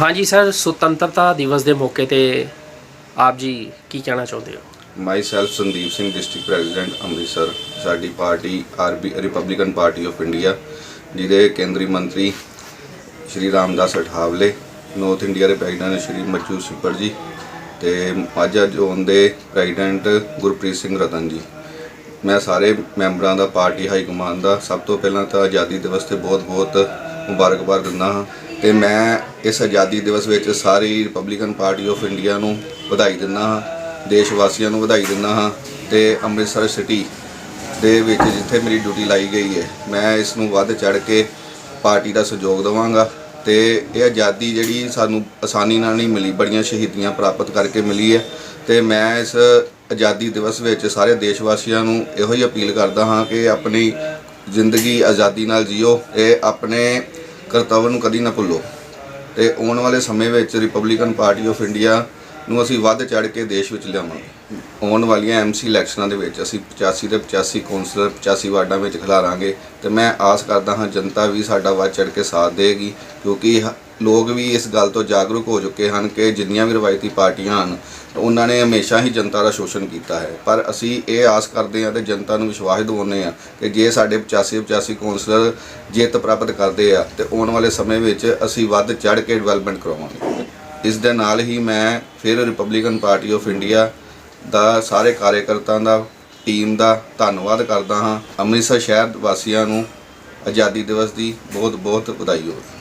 ਹਾਂਜੀ ਸਰ, ਸੁਤੰਤਰਤਾ ਦਿਵਸ ਦੇ ਮੌਕੇ ਤੇ ਆਪ ਜੀ ਕੀ ਕਹਿਣਾ ਚਾਹੁੰਦੇ ਹੋ? Myself Sandeep Singh district president Amritsar. ਸਾਡੀ party RB Republican party of India ਜਿਹਦੇ ਕੇਂਦਰੀ ਮੰਤਰੀ ਸ਼੍ਰੀ ਰਾਮਦਾਸ ਅਠਾਵਲੇ ਨਾਰਥ ਇੰਡੀਆ ਦੇ ਪ੍ਰੈਜ਼ੀਡੈਂਟ ਸ਼੍ਰੀ ਮੱਜੂ ਸਿੱਪਰ ਜੀ ਤੇ ਮਾਝਾ ਜ਼ੋਨ ਦੇ ਪ੍ਰੈਜ਼ੀਡੈਂਟ ਗੁਰਪ੍ਰੀਤ ਸਿੰਘ ਰਤਨ ਜੀ। ਮੈਂ ਸਾਰੇ ਮੈਂਬਰਾਂ ਦਾ, ਪਾਰਟੀ ਹਾਈ ਕਮਾਂਡ ਦਾ ਸਭ ਤੋਂ ਪਹਿਲਾਂ ਤਾਂ ਆਜ਼ਾਦੀ ਦਿਵਸ ਤੇ ਬਹੁਤ-ਬਹੁਤ ਮੁਬਾਰਕਬਾਦ ਦਿੰਦਾ ਹਾਂ। ਤੇ ਮੈਂ ਇਸ ਆਜ਼ਾਦੀ ਦਿਵਸ ਵਿੱਚ ਸਾਰੀ ਰਿਪਬਲਿਕਨ ਪਾਰਟੀ ਆਫ ਇੰਡੀਆ ਨੂੰ ਵਧਾਈ ਦਿੰਦਾ ਹਾਂ, ਦੇਸ਼ ਵਾਸੀਆਂ ਨੂੰ ਵਧਾਈ ਦਿੰਦਾ ਹਾਂ ਤੇ ਅੰਮ੍ਰਿਤਸਰ ਸਿਟੀ ਦੇ ਵਿੱਚ ਜਿੱਥੇ ਮੇਰੀ ਡਿਊਟੀ ਲਾਈ ਗਈ ਹੈ, ਮੈਂ ਇਸ ਨੂੰ ਵੱਧ ਚੜ ਕੇ ਪਾਰਟੀ ਦਾ ਸਹਿਯੋਗ ਦੇਵਾਂਗਾ ਤੇ ਇਹ ਆਜ਼ਾਦੀ ਜਿਹੜੀ ਸਾਨੂੰ ਆਸਾਨੀ ਨਾਲ ਨਹੀਂ ਮਿਲੀ, ਬੜੀਆਂ ਸ਼ਹੀਦੀਆਂ ਪ੍ਰਾਪਤ ਕਰਕੇ ਮਿਲੀ ਹੈ ਤੇ ਮੈਂ ਇਸ ਆਜ਼ਾਦੀ ਦਿਵਸ ਵਿੱਚ ਸਾਰੇ ਦੇਸ਼ ਵਾਸੀਆਂ ਨੂੰ ਇਹੋ ਹੀ ਅਪੀਲ ਕਰਦਾ ਹਾਂ ਕਿ ਆਪਣੀ ਜ਼ਿੰਦਗੀ ਆਜ਼ਾਦੀ ਨਾਲ ਜੀਓ, ਇਹ ਆਪਣੇ ਕਰਤੱਵ ਨੂੰ ਕਦੀ ਨਾ ਭੁੱਲੋ। ਤੇ ਆਉਣ ਵਾਲੇ ਸਮੇਂ ਵਿੱਚ ਰਿਪਬਲਿਕਨ ਪਾਰਟੀ ਆਫ ਇੰਡੀਆ ਨੂੰ ਅਸੀਂ ਵੱਧ ਚੜ ਕੇ ਦੇਸ਼ ਵਿੱਚ ਲਿਆਵਾਂਗੇ। ਆਉਣ ਵਾਲੀਆਂ ਐਮਸੀ ਇਲੈਕਸ਼ਨਾਂ ਦੇ ਵਿੱਚ ਅਸੀਂ 85 ਦੇ 85 ਕੌਂਸਲਰ 85 ਵਾਰਡਾਂ ਵਿੱਚ ਖਿਲਾਰਾਂਗੇ। ਤੇ ਮੈਂ ਆਸ ਕਰਦਾ ਹਾਂ ਜਨਤਾ ਵੀ ਸਾਡਾ ਵੱਧ ਚੜ ਕੇ ਸਾਥ ਦੇਗੀ ਕਿਉਂਕਿ ਹ- ਲੋਕ ਵੀ ਇਸ ਗੱਲ ਤੋਂ ਜਾਗਰੂਕ ਹੋ ਚੁੱਕੇ ਹਨ ਕਿ ਜਿੰਨੀਆਂ ਵੀ ਰਵਾਇਤੀ ਪਾਰਟੀਆਂ ਹਨ, ਉਹਨਾਂ ਨੇ ਹਮੇਸ਼ਾ ਹੀ ਜਨਤਾ ਦਾ ਸ਼ੋਸ਼ਣ ਕੀਤਾ ਹੈ। ਪਰ ਅਸੀਂ ਇਹ ਆਸ ਕਰਦੇ ਹਾਂ ਤੇ ਜਨਤਾ ਨੂੰ ਵਿਸ਼ਵਾਸ ਦਿਵਾਉਂਦੇ ਹਾਂ ਕਿ ਜੇ ਸਾਡੇ 85 85 ਕੌਂਸਲਰ ਜਿੱਤ ਪ੍ਰਾਪਤ ਕਰਦੇ ਆ, ਤੇ ਆਉਣ ਵਾਲੇ ਸਮੇਂ ਵਿੱਚ ਅਸੀਂ ਵੱਧ ਚੜ ਕੇ ਡਿਵੈਲਪਮੈਂਟ ਕਰਵਾਵਾਂਗੇ ਇਸ ਦੇ ਨਾਲ ਹੀ ਮੈਂ ਫਿਰ ਰਿਪਬਲਿਕਨ ਪਾਰਟੀ ਆਫ ਇੰਡੀਆ ਦਾ, ਸਾਰੇ ਕਾਰਜਕਰਤਾਵਾਂ ਦਾ, ਟੀਮ ਦਾ ਧੰਨਵਾਦ ਕਰਦਾ ਹਾਂ। ਅੰਮ੍ਰਿਤਸਰ ਸ਼ਹਿਰ ਵਾਸੀਆਂ ਨੂੰ ਆਜ਼ਾਦੀ ਦਿਵਸ ਦੀ ਬਹੁਤ ਬਹੁਤ ਵਧਾਈ ਹੋਵੇ।